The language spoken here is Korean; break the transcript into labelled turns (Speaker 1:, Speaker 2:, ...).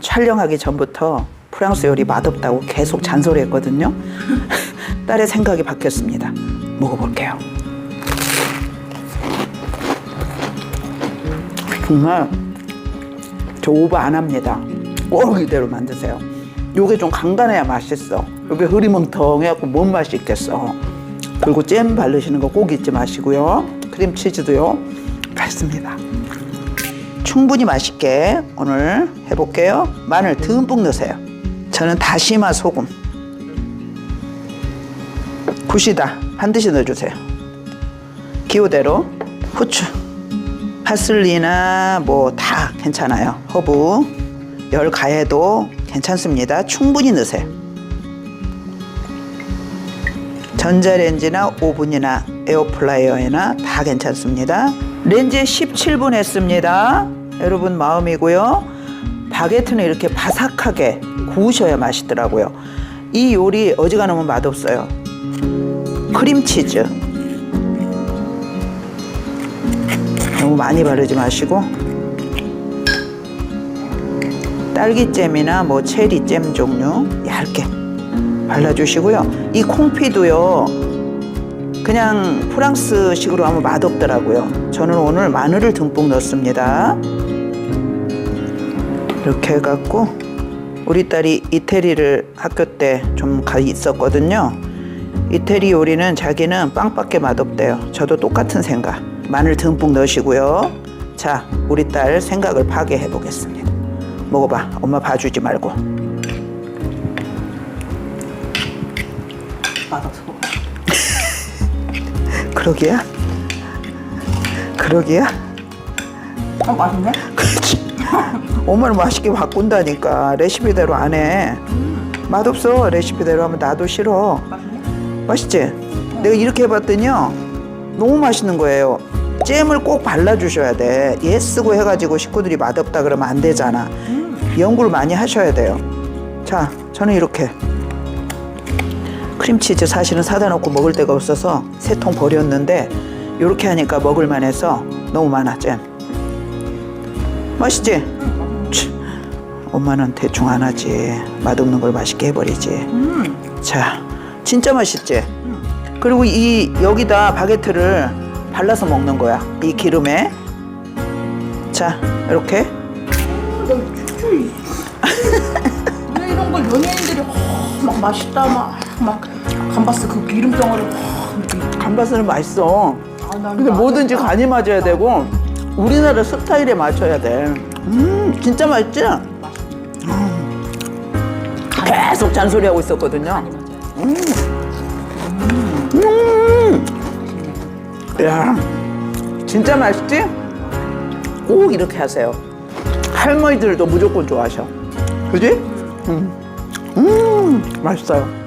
Speaker 1: 촬영하기 전부터 프랑스 요리 맛없다고 계속 잔소리했거든요. 딸의 생각이 바뀌었습니다. 먹어볼게요. 정말 저 오버 안 합니다. 꼭 이대로 만드세요. 요게 좀 간단해야 맛있어. 요게 흐리멍텅해갖고 뭔 맛이 있겠어. 그리고 잼 바르시는 거 꼭 잊지 마시고요. 크림치즈도요. 맛있습니다. 충분히 맛있게 오늘 해볼게요. 마늘 듬뿍 넣으세요. 저는 다시마 소금. 굿이다. 반드시 넣어주세요. 기호대로 후추. 파슬리나 뭐 다 괜찮아요. 허브, 열 가해도 괜찮습니다. 충분히 넣으세요. 전자레인지나 오븐이나 에어프라이어에나 다 괜찮습니다. 렌즈에 17분 했습니다. 여러분 마음이고요. 바게트는 이렇게 바삭하게 구우셔야 맛있더라고요. 이 요리 어지간하면 맛없어요. 크림치즈 너무 많이 바르지 마시고 딸기잼이나 뭐 체리잼 종류 얇게 발라주시고요. 이 콩피도요. 그냥 프랑스식으로 하면 맛없더라고요. 저는 오늘 마늘을 듬뿍 넣습니다. 이렇게 해갖고 우리 딸이 이태리를 학교 때 좀 가 있었거든요. 이태리 요리는 자기는 빵밖에 맛없대요. 저도 똑같은 생각. 마늘 듬뿍 넣으시고요. 자, 우리 딸 생각을 파괴해 보겠습니다. 먹어봐. 엄마 봐주지 말고.
Speaker 2: 맛없어.
Speaker 1: 그러기야? 그러기야?
Speaker 2: 어 맛있네.
Speaker 1: 그렇지. 엄마는 맛있게 바꾼다니까. 레시피대로 안 해. 맛없어. 레시피대로 하면 나도 싫어.
Speaker 2: 맛있네.
Speaker 1: 맛있지? 내가 이렇게 해봤더니요. 너무 맛있는 거예요. 잼을 꼭 발라주셔야 돼. 얘 쓰고 해가지고 식구들이 맛없다 그러면 안 되잖아. 연구를 많이 하셔야 돼요. 자, 저는 이렇게. 크림치즈 사실은 사다 놓고 먹을 데가 없어서 세 통 버렸는데 이렇게 하니까 먹을만 해서 너무 많아, 잼. 맛있지? 치, 엄마는 대충 안 하지. 맛없는 걸 맛있게 해버리지.
Speaker 2: 음.
Speaker 1: 자, 진짜 맛있지? 그리고 이 여기다 바게트를 발라서 먹는 거야. 이 기름에. 자, 이렇게.
Speaker 2: 이- 이런 걸 연예인들이 어, 막 맛있다 막 막 감바스 그 기름 덩어리 어, 이렇게
Speaker 1: 감바스는 맛있어.
Speaker 2: 아, 난
Speaker 1: 근데 뭐든지. 간이 맞아야 되고 우리나라 스타일에 맞춰야 돼. 음, 진짜 맛있지? 음. 계속 잔소리하고 있었거든요. 음. 야, 진짜 맛있지? 꼭 이렇게 하세요. 할머니들도 무조건 좋아하셔. 그지? 음, 음, 맛있어요.